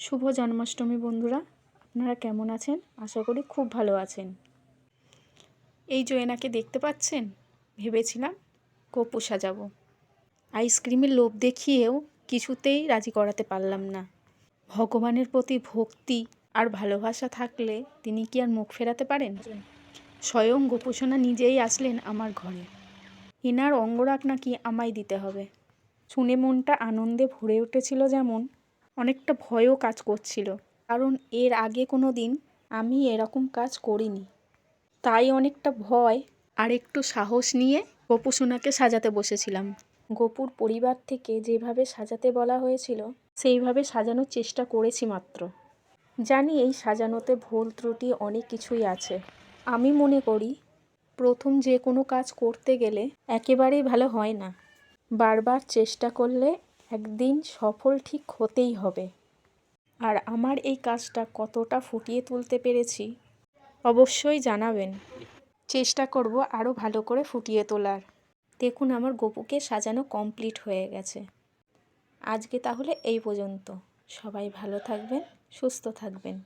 শুভ জন্মাষ্টমী বন্ধুরা, আপনারা কেমন আছেন? আশা করি খুব ভালো আছেন। এই জয়েনাকে দেখতে পাচ্ছেন? ভেবেছিলাম কপু সাজাবো। আইসক্রিমের লোভ দেখিয়েও কিছুতেই রাজি করাতে পারলাম না। ভগবানের প্রতি ভক্তি আর ভালোবাসা থাকলে তিনি কি আর মুখ ফেরাতে পারেন? স্বয়ং গোপুসোনা নিজেই আসলেন আমার ঘরে। এনার অঙ্গরাগ নাকি আমায় দিতে হবে। শুনে মনটা আনন্দে ভরে উঠেছিল যেমন অনেকটা ভয়ও কাজ করছিল। কারণ এর আগে কোনো দিন আমি এরকম কাজ করিনি। তাই অনেকটা ভয় আর একটু সাহস নিয়ে গোপু সোনাকে সাজাতে বসেছিলাম। গোপুর পরিবার থেকে যেভাবে সাজাতে বলা হয়েছিল, সেইভাবে সাজানোর চেষ্টা করেছি মাত্র। জানি এই সাজানোতে ভুল ত্রুটি অনেক কিছুই আছে। আমি মনে করি, প্রথম যে কোনো কাজ করতে গেলে একেবারেই ভালো হয় না। বারবার চেষ্টা করলে একদিন সফল ঠিক হতেই হবে। আর আমার এই কাজটা কতটা ফুটিয়ে তুলতে পেরেছি, অবশ্যই জানাবেন। চেষ্টা করব আরও ভালো করে ফুটিয়ে তোলার। দেখুন, আমার গপুকে সাজানো কমপ্লিট হয়ে গেছে। আজকে তাহলে এই পর্যন্ত। সবাই ভালো থাকবেন, সুস্থ থাকবেন।